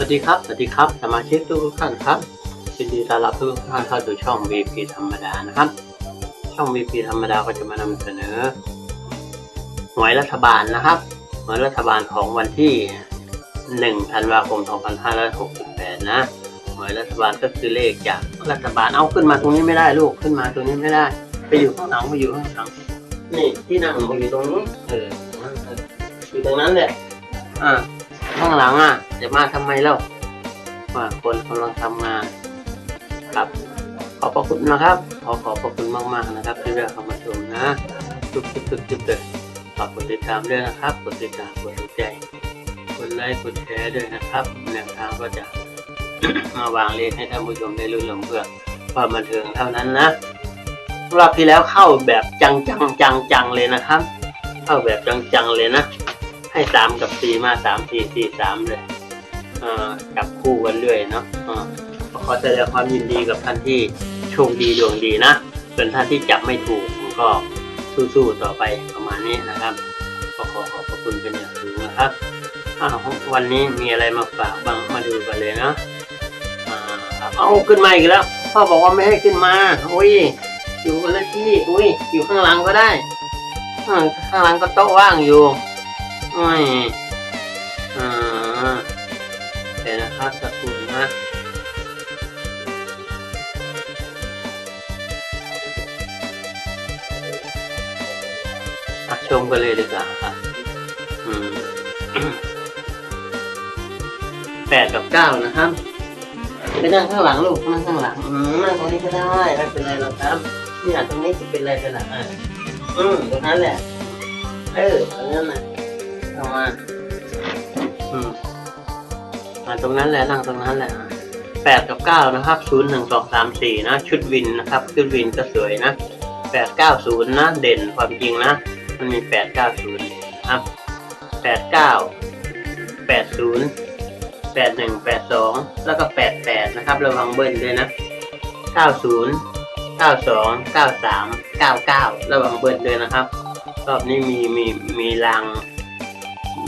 สวัสดีครับ สวัสดีครับสมาชิกทุกท่านครับยินดีต้อนรับทุกท่านเข้าสู่ช่อง VP ธรรมดานะครับ ช่อง VP ธรรมดาก็จะมานำเสนอหวยรัฐบาลนะครับหวยรัฐบาลของวันที่1ธันวาคม 2568 นะหวยรัฐบาลก็คือเลขจากรัฐบาลเอาขึ้นมาตรงนี้ไม่ได้ลูกขึ้นมาตรงนี้ไม่ได้ ไปอยู่ข้างหลังไปอยู่ข้างหลังนี่ที่นั่งมอยู่ตรงนี้เออเอออยู่ตรงนั้นแหละอ่า ข้างหลังอะ จะมาทำไมเล่าว่าคนกำลังทำงานครับ ขอบพระคุณนะครับ ขอขอบพระคุณมากๆนะครับ ที่ได้เข้ามาชมนะทุกทุกทุกทุกเลยฝากกดติดตามด้วยนะครับ กดติดตามกดถูกใจกดไลค์กดแชร์ด้วยนะครับแนวทางก็จะมาวางเลขให้ท่านผู้ชมได้รู้ลงเพื่อความบันเทิงเท่านั้นนะรอบที่แล้วเข้าแบบจังจังจังจังเลยนะครับ เข้าแบบจังจังเลยนะ ให้สามกับสี่มาสามสี่สี่สามเลยอ่าจับคู่กันเรื่อยเนาะอ่าขอแสดงความยินดีกับท่านที่โชคดีดวงดีนะส่วนท่านที่จับไม่ถูกก็สู้ๆต่อไปประมาณนี้นะครับก็ขอขอบพระคุณเป็นอย่างสูงนะครับวันนี้มีอะไรมาฝากบ้างมาดูกันเลยนะอ่าครับเอาขึ้นมาอีกแล้วพ่อบอกว่าไม่ให้ขึ้นมาอุ้ยอยู่คนละที่อุ้ยอยู่ข้างหลังก็ได้ข้างหลังก็โต๊ะว่างอยู่ ไม่อ่าเดี๋ยวนะครับสักครู่นะอะชมกันเลยดีกว่าครับอืมแปดกับเก้านะครับไปนั่งข้างหลังลูกนั่งข้างหลังอืมนั่งตรงนี้ก็ได้ไม่เป็นไรหรอกครับเนี่ยตรงนี้จะเป็นไรกันล่ะอะอืมตรงนั้นแหละ เออตรงนั้นน่ะ เอามาอืมมาตรงนั้นแหละนั่งตรงนั้นแหละแปดกับเก้านะครับศูนย์หนึ่งสองสามสี่นะ ชุดวินนะครับ ชุดวินก็สวยนะแปดเก้าศูนย์นะ เด่นความจริงนะ มันมีแปดเก้าศูนย์ครับแปดเก้าแปดศูนย์แปดหนึ่งแปดสองแล้วก็แปดแปดนะครับ ระวังเบิ้ลด้วยนะเก้าศูนย์เก้าสองเก้าสามเก้าเก้าระวังเบิ้ลด้วยนะครับ รอบนี้มีมีมีลาง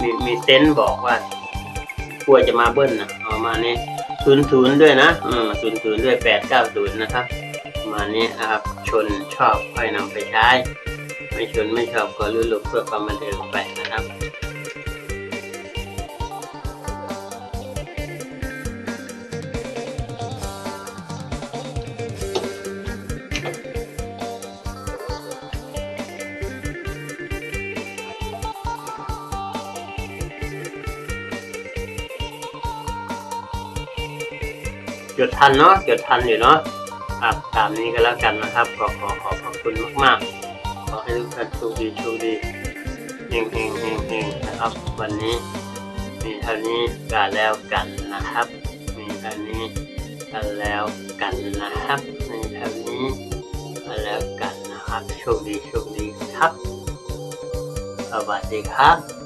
มีมีเซนส์บอกว่ากลัวจะมาเบิ้ลนะเอามาเนี่ศูนย์ศูนย์ด้วยนะอืมศูนย์ศูนย์ด้วยแปดเก้าศูนย์นะครับมาเนี้นะครับชนชอบค่อยนำไปใช้ ไม่ชนไม่ชอบก็ลุ้นหลบเพื่อความบันเทิงไปนะครับ จดทันเนาะจดทันอยู่เนาะครับตามนี้ก็แล้วกันนะครับขอขอขอบคุณมากๆ ขอให้ทุกท่านโชคดีโชคดีเฮงเฮงเฮงเฮงนะครับ วันนี้ มีเท่านี้กันแล้วกันนะครับ มีเท่านี้กันแล้วกันนะครับ มีเท่านี้กันแล้วกันนะครับโชคดีโชคดีครับสวัสดีครับ